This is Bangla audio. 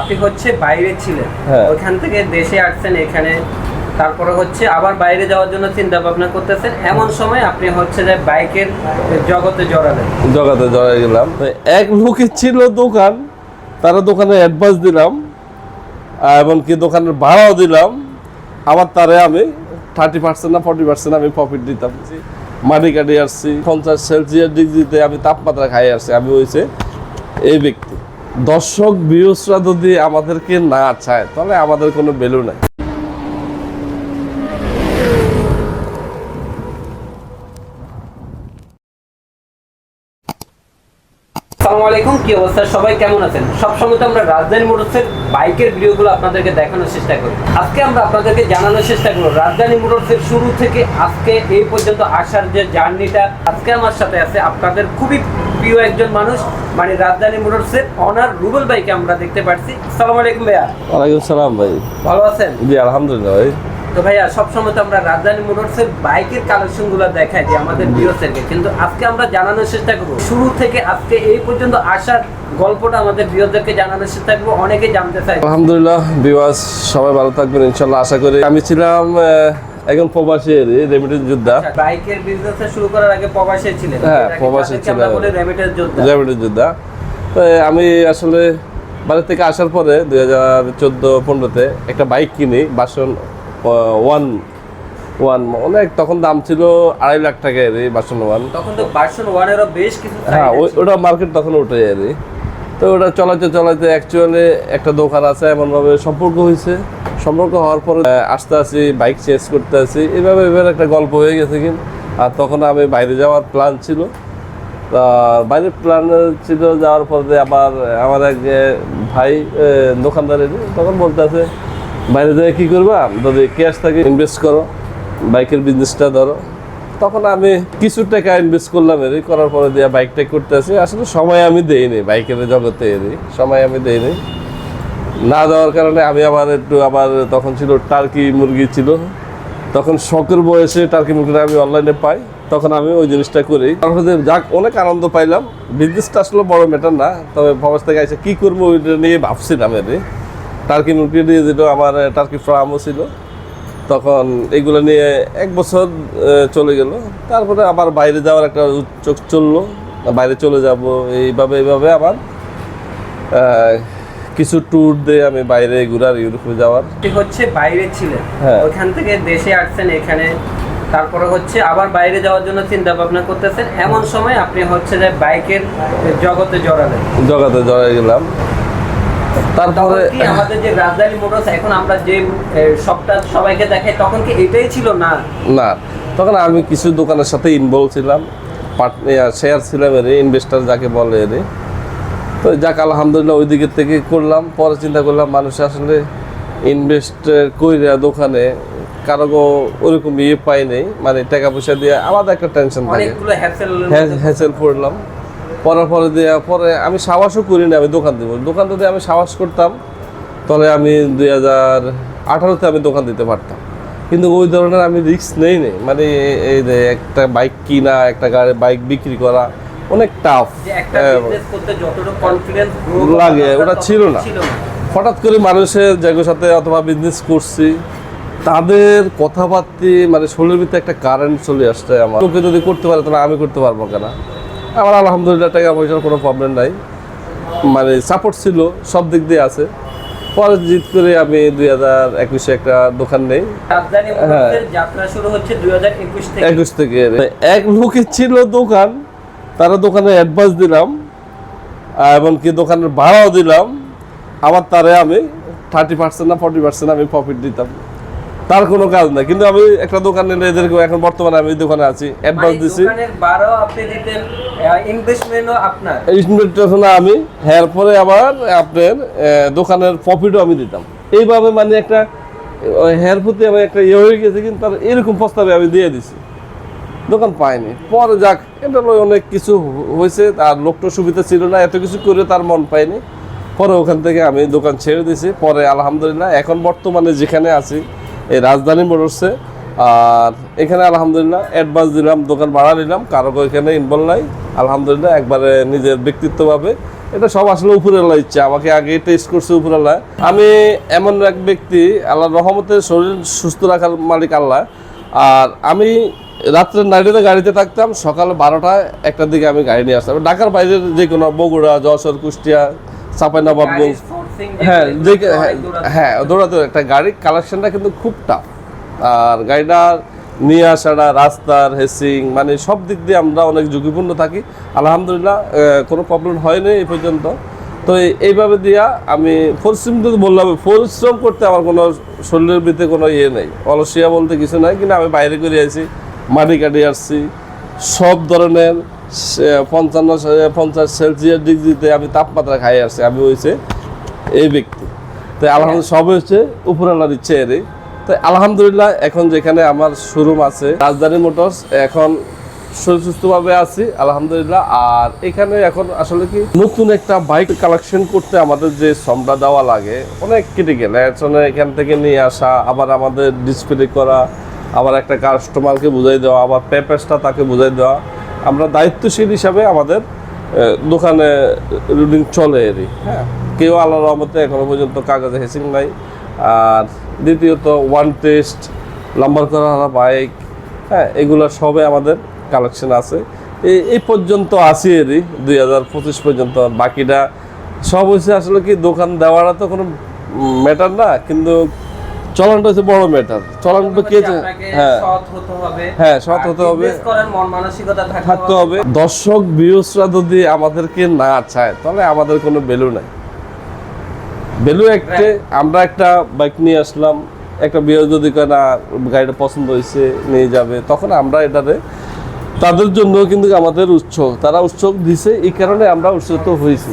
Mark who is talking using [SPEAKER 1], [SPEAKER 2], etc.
[SPEAKER 1] আপনি হচ্ছে বাইরে ছিলেন।
[SPEAKER 2] হ্যাঁ।
[SPEAKER 1] ওইখান থেকে দেশে আসছেন এখানে। তারপরে হচ্ছে আবার বাইরে যাওয়ার জন্য চিন্তা ভাবনা করতেছেন। এমন সময় আপনি হচ্ছে যে বাইকের জগতে জড়ালেন।
[SPEAKER 2] জগতে জড়াই গেলাম। এক লোকের ছিল দোকান তারা দোকানে অ্যাডভান্স দিলাম এমনকি দোকানের ভাড়াও দিলাম। আবার তারে আমি থার্টি পার্সেন্ট না ফর্টি পার্সেন্ট আমি প্রফিট দিতাম। মাটি কাটি আসছি পঞ্চাশ সেলসিয়াস ডিগ্রিতে আমি তাপমাত্রা খাই আসছি। আমি হয়েছে এই ব্যক্তি। দর্শক, ভিউসরা যদি আমাদেরকে না চায়, তাহলে আমাদের কোনো ভ্যালু নাই।
[SPEAKER 1] অবস্থা? সবাই কেমন আছেন? তো আমরা রাজধানী বাইকের আপনাদেরকে দেখানোর চেষ্টা আজকে আমরা আপনাদেরকে জানানোর চেষ্টা রাজধানী শুরু থেকে আজকে এই পর্যন্ত আসার যে জার্নিটা, আজকে আমার সাথে আছে আপনাদের খুবই প্রিয় একজন মানুষ মানে রাজধানী মোটরসের অনার রুবেল ভাইকে আমরা দেখতে পাচ্ছি। আসসালামু আলাইকুম ভাইয়া।
[SPEAKER 2] ওয়ালাইকুম সালাম ভাই।
[SPEAKER 1] ভালো আছেন?
[SPEAKER 2] জি আলহামদুলিল্লাহ ভাই।
[SPEAKER 1] তো ভাইয়া সবসময় তো আমরা রাজধানী মোটরসের বাইকের কালেকশনগুলো দেখাই যে আমাদের ভিউয়ার্সদেরকে কিন্তু আজকে আমরা জানানোর চেষ্টা করব শুরু থেকে আজকে এই পর্যন্ত আসার গল্পটা আমাদের ভিউয়ারদেরকে জানানোর চেষ্টা করব। অনেকে জানতে চাই
[SPEAKER 2] আলহামদুলিল্লাহ বিওয়াস সবাই ভালো থাকবেন ইনশাল্লাহ আশা করি। আমি ছিলাম একজন প্রবাসী রেমিটেন্স যোদ্ধা।
[SPEAKER 1] বাইকের বিজনেস শুরু করার আগে প্রবাসে ছিলেন।
[SPEAKER 2] হ্যাঁ, প্রবাসে।
[SPEAKER 1] বলি রেমিটেন্স যোদ্ধা।
[SPEAKER 2] রেমিটেন্স যোদ্ধা। তো আমি আসলে বাড়ি থেকে আসার পরে দুই হাজার চোদ্দ পনেরোতে একটা বাইক কিনি বাসন ওয়ান ওয়ান অনেক তখন দাম ছিল আড়াই লাখ টাকা এর বাসন ওয়ান।
[SPEAKER 1] তখন তো ভার্সন ওয়ানেরও বেশ কিছু
[SPEAKER 2] হ্যাঁ ওটা মার্কেট তখন উঠে যাবে তো ওটা চলাতে চলাতে অ্যাকচুয়ালি একটা দোকান আছে এমনভাবে সম্পর্ক হয়েছে। সম্পর্ক হওয়ার পরে আসতে আস্তে বাইক চেঞ্জ করতে আসি এভাবে এভাবে একটা গল্প হয়ে গেছে কিন্তু। আর তখন আমি বাইরে যাওয়ার প্ল্যান ছিল। তা বাইরের প্ল্যান ছিল যাওয়ার পরে আবার আমার এক ভাই আহ, দোকানদারের তখন বলতে আছে বাইরে যেয়ে কী করবা? যদি ক্যাশ থাকে ইনভেস্ট করো। বাইকের বিজনেসটা ধরো। তখন আমি কিছু টাকা ইনভেস্ট করলাম এর করার পরে দিয়ে বাইকটা করতে আসি আসলে সময় আমি দেইনি বাইকের জগতে এর সময় আমি দেইনি না দেওয়ার কারণে আমি আবার একটু আবার তখন ছিল টার্কি মুরগি ছিল। তখন শখের বয়সে টার্কি মুরগিটা আমি অনলাইনে পাই। তখন আমি ওই জিনিসটা করি। তারপরে যাক, অনেক আনন্দ পাইলাম। বিজনেসটা আসলে বড় ম্যাটার না। তবে প্রবাস থেকে এসে কী করব ওইটা নিয়ে ভাবছিলাম এর টার্কি মুরগি দিয়ে যেটা আমার টার্কি ফার্মও ছিল। তখন এগুলো নিয়ে এক বছর চলে গেল। তারপরে আবার বাইরে যাওয়ার একটা চোখ চলল বাইরে চলে যাব এইভাবে এইভাবে আবার কিছু ট্যুর দিয়ে আমি বাইরে ঘুরার ইউরোপে যাওয়ার।
[SPEAKER 1] হচ্ছে? বাইরে ছিলেন।
[SPEAKER 2] হ্যাঁ।
[SPEAKER 1] ওখান থেকে দেশে আসছেন এখানে। তারপরে হচ্ছে আবার বাইরে যাওয়ার জন্য চিন্তা ভাবনা করতেছেন। এমন সময় আপনি হচ্ছে যে বাইকের জগতে জড়ালেন।
[SPEAKER 2] জগতে জড়াই গেলাম। তারপরে
[SPEAKER 1] আমাদের যে রাজধানী মোটরস এখন আমরা যে সবটা সবাইকে দেখাই তখন কি এটাই ছিল না?
[SPEAKER 2] না তখন আমি কিছু দোকানের সাথে ইনভলভ ছিলাম শেয়ার ছিলাম এর ইনভেস্টার যাকে বলে এর। তো যাক আলহামদুলিল্লাহ ওই দিকের থেকে করলাম পরে চিন্তা করলাম মানুষ আসলে ইনভেস্ট কইরা দোকানে কারও ওরকম ইয়ে পাই নেই মানে টাকা পয়সা দিয়ে আলাদা একটা টেনশন থাকে।
[SPEAKER 1] হ্যাসেল
[SPEAKER 2] পড়লাম। পড়ার পরে দিয়ে পরে আমি সাহসও করিনি আমি দোকান দেবো। দোকান যদি আমি সাহস করতাম তাহলে আমি দুই হাজার আঠারোতে আমি দোকান দিতে পারতাম। কিন্তু ওই ধরনের আমি রিস্ক নেই নেই। মানে এই যে একটা বাইক কিনা একটা গাড়ি বাইক বিক্রি করা অনেক টাফ
[SPEAKER 1] যে একটা বিজনেস করতে যতটা কনফিডেন্স
[SPEAKER 2] লাগে, ওটা ছিল না। হঠাৎ করে মানুষের জায়গার সাথে অথবা বিজনেস করছি তাদের কথাবার্তি মানে শরীরের ভিতরে একটা কারেন্ট চলে আসছে আমার। লোকে যদি করতে পারে তাহলে আমি করতে পারব কেন? আমার আলহামদুলিল্লাহ টাকা পয়সার কোনো প্রবলেম নাই। মানে সাপোর্ট ছিল সব দিক দিয়ে আছে। পরে জিত করে আমি দুই হাজার একুশে একটা দোকান নেই। হ্যাঁ।
[SPEAKER 1] একুশ থেকে।
[SPEAKER 2] এক লোকের ছিল দোকান তারা দোকানে অ্যাডভান্স দিলাম এমনকি দোকানের ভাড়াও দিলাম। আবার তারে আমি থার্টি পার্সেন্ট না ফর্টি পার্সেন্ট আমি প্রফিট দিতাম। তার কোনো কাজ না কিন্তু আমি একটা দোকান এদেরকে এখন বর্তমানে আমি দোকানে আছি অ্যাডভান্স
[SPEAKER 1] মানে
[SPEAKER 2] দিছি।
[SPEAKER 1] দোকানের আপনি দিতেন ইনভেস্টমেন্টও আপনার?
[SPEAKER 2] ইনভেস্টেশন আমি হ্যার পরে আবার আপনার দোকানের প্রফিটও আমি দিতাম। এইভাবে মানে একটা হেয়ার প্রতি আমি একটা ইয়ে হয়ে গেছে কিন্তু তার এরকম প্রস্তাবে আমি দিয়ে দিছি। দোকান পাইনি। পরে যাক এটা অনেক কিছু হয়েছে আর লোকটা সুবিধা ছিল না এত কিছু করে তার মন পায়নি পরে ওখান থেকে আমি দোকান ছেড়ে দিয়েছি পরে আলহামদুলিল্লাহ এখন বর্তমানে যেখানে আছি এই রাজধানী মোটরসে আর এখানে আলহামদুলিল্লাহ অ্যাডভান্স দিলাম, দোকান ভাড়া নিলাম কারও এখানে ইনভলভ নাই। আলহামদুলিল্লাহ একবারে নিজের ব্যক্তিত্বভাবে। এটা সব আসলে উপরের ইচ্ছা, আমাকে আগে টেস্ট করছে উপরের আমি এমন এক ব্যক্তি আল্লাহ রহমতের শরীর সুস্থ রাখার মালিক আল্লাহ। আর আমি রাত্রে নাইটে গাড়িতে থাকতাম, সকাল বারোটায় একটার দিকে আমি গাড়ি নিয়ে আসতাম। ঢাকার বাইরের যে কোনো বগুড়া, যশোর, কুষ্টিয়া, চাঁপাইনবাবগঞ্জ হ্যাঁ হ্যাঁ, হ্যাঁ দৌড়াতে একটা গাড়ির কালেকশনটা কিন্তু খুব টাফ আর গাড়িটা নিয়ে আসাটা রাস্তার হেসিং মানে সব দিক দিয়ে আমরা অনেক ঝুঁকিপূর্ণ থাকি। আলহামদুলিল্লাহ কোনো প্রবলেম হয়নি এই পর্যন্ত। তো এইভাবে দিয়া আমি পরিশ্রম তো বললাম পরিশ্রম করতে আমার কোনো শরীরের ভিতরে কোনো ইয়ে নেই। অলসিয়া বলতে কিছু নাই কিন্তু আমি বাইরে করে আসি মাটি কাটি আসছি। সব ধরনের পঞ্চান্ন পঞ্চাশ সেলসিয়াস ডিগ্রিতে আমি তাপমাত্রা খাই আসছি। আমি হয়েছে এই ব্যক্তি। তাই আলহামদুলিল্লাহ সব হচ্ছে উপরালার ইচ্ছে এরই। তাই আলহামদুলিল্লাহ এখন যেখানে আমার শোরুম আছে রাজধানী মোটরস এখন সুস্থভাবে আছি আলহামদুলিল্লাহ। আর এখানে এখন আসলে কি নতুন একটা বাইক কালেকশন করতে আমাদের যে শ্রমটা দেওয়া লাগে অনেক কেটে গেলে এখান থেকে নিয়ে আসা আবার আমাদের ডিসপ্লে করা আবার একটা কাস্টমারকে বুঝাই দেওয়া আবার পেপারসটা তাকে বুঝাই দেওয়া। আমরা দায়িত্বশীল হিসাবে আমাদের দোকানে রুটিন চলে এরই। হ্যাঁ। কেউ আল্লাহ রহমতে এখনও পর্যন্ত কাগজে হেসিং নাই। আর দ্বিতীয়ত ওয়ান টেস্ট নাম্বার করা বাইক হ্যাঁ এগুলো সবে আমাদের কালেকশন আছে। এই এই পর্যন্ত আছি এরই দুই হাজার পঁচিশ পর্যন্ত। বাকিটা সব হচ্ছে আসলে কি দোকান দেওয়াটা তো কোনো ম্যাটার না কিন্তু চলনটা হচ্ছে বড় ম্যাটার চলনটা কে হ্যাঁ। হ্যাঁ, সৎ হতে হবে।
[SPEAKER 1] মানসিকতা
[SPEAKER 2] থাকতে হবে। দর্শক ভিউসরা যদি আমাদেরকে না চায় তাহলে আমাদের কোনো ভ্যালু নাই। ভ্যালু একটা আমরা একটা বাইক নিয়ে আসলাম। একটা বিয়ে যদি না গাড়িটা পছন্দ হয়েছে নিয়ে যাবে তখন আমরা এটাতে তাদের জন্য কিন্তু আমাদের উৎসব তারা উৎসব দিছে এই কারণে আমরা উৎসব হয়েছি।